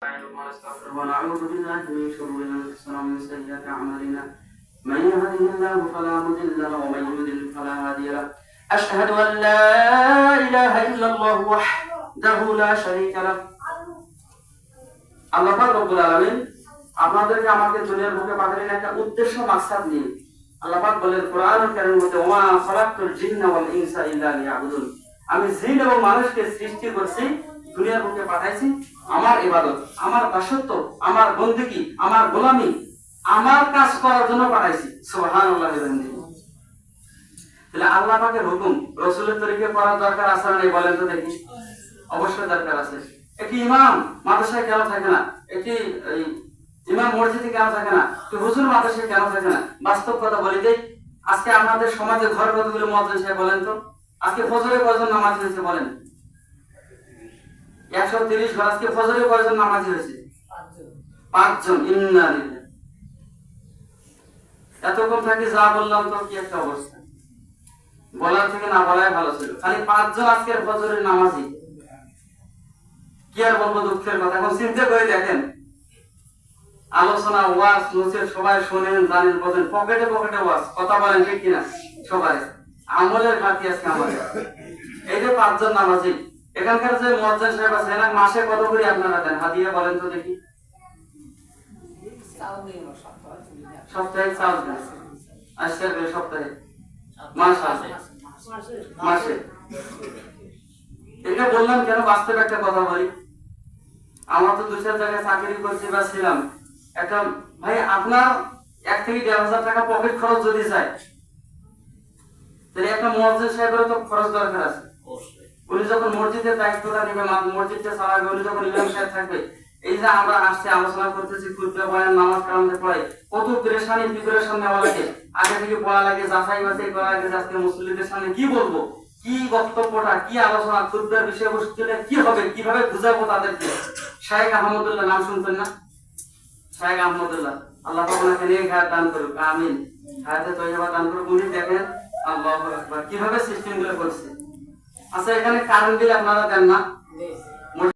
ونستغفره ونعوذ بالله من شرور انفسنا ومن سيئات اعمالنا من يهده الله فلا مضل له ومن يضلل فلا هادي له اشهد ان لا اله الا الله وحده لا شريك له আল্লাহ পাক রব্বুল আলামিন আপনাদেরকে আমাকে দুনিয়ার বুকে পাঠালেন একটা উদ্দেশ্য মাকসাদ নিয়ে আল্লাহ পাক বলেন কোরআন কারীমের মধ্যে ওমা খালাকতুল জিন্না ওয়াল ইনসা ইল্লা লিয়াবুদুন আমি জিন এবং মানুষকে সৃষ্টি করছি দুনিয়ার বুকে পাঠাইছি, আমার ইবাদত, আমার দাসত্ব, আমার বন্দেগী, আমার গোলামি, আমার কাজ করার জন্য পাঠাইছি। সুবহানাল্লাহ তাহলে আল্লাহ পাকের হুকুম, রসুলের তরিকে করার দরকার আছে না বলেন তো দেখি? অবশ্যই দরকার আছে। একটি ইমাম মাদ্রাসায় কেন থাকে না? একটি ইমাম মসজিদে কেন থাকে না? হুজুর মাদ্রাসায় কেন থাকে না? বাস্তব কথা বলি দেই, আজকে আমাদের সমাজে ঘর কতগুলো সাহেব বলেন তো? আজকে ফজরে কয়জন নামাজ বলেন। একশো তিরিশ আজকে ফজরে কয়জন নামাজ হয়েছে? পাঁচজন। এতক্ষণ থাকি যা বললাম তো কি একটা অবস্থা? বলার থেকে না বলাই ভালো ছিল। খালি পাঁচজন আজকের ফজরের নামাজি। কি আর বলব দুঃখের কথা? এখন চিন্তা করে দেখেন। আলোচনা ওয়াজ নসিহত সবাই শোনেন জানেন বোঝেন। পকেটে পকেটে ওয়াজ। কথা বলেন ঠিক কিনা? সবাই। আমলের ঘাটতি আজকে আমাদের। এই যে পাঁচজন নামাজি এখানকার যে মজ্জান সাহেব আছে, এনার মাসে কত করে আপনারা দেন? হাদিয়া বলেন তো দেখি। সপ্তাহে চাল দেন। সপ্তাহে? মাস। আছে মাসে। এটা বললাম কেন বাস্তব একটা কথা বলি? আমার তো দু চার জায়গায় চাকরি করছি বা ছিলাম। একটা, ভাই, আপনার এক থেকে দেড় হাজার টাকা পকেট খরচ যদি চাই তাহলে একটা মসজিদ সাহেবেরও তো খরচ দরকার আছে। যখন মসজিদের দায়িত্বটা নেবে মসজিদটা চালাবে উনি যখন ইমাম সাহেব থাকবে, এই যে আমরা আসছে, আলোচনা করতেছি খুঁজতে বয়ান, নামাজ কালামতে পড়াই কত প্রেশানি প্রিপারেশন নেওয়া লাগে? আগে থেকে পড়া লাগে, যাচাই বাছাই করা লাগে আজকে মুসলিমদের সামনে কি বলব? কি বক্তব্যটা, কি আলোচনা খুদ্ার বিষয়বস্তুটা কি হবে? কীভাবে বুঝাবো তাদেরকে? শাহেখ আহমদুল্লাহ, নাম শুনছেন না? শাহেখ আহমদুল্লাহ, আল্লাহ ওনাকে নিয়ে ঘাট দান করুক, আমিন। হায়াতে তৈবা দান করুক, উনি দেখেন, আল্লাহ কীভাবে সিস্টেমগুলো করছে। আচ্ছা এখানে কারেন্ট বিল আপনারা দেন না?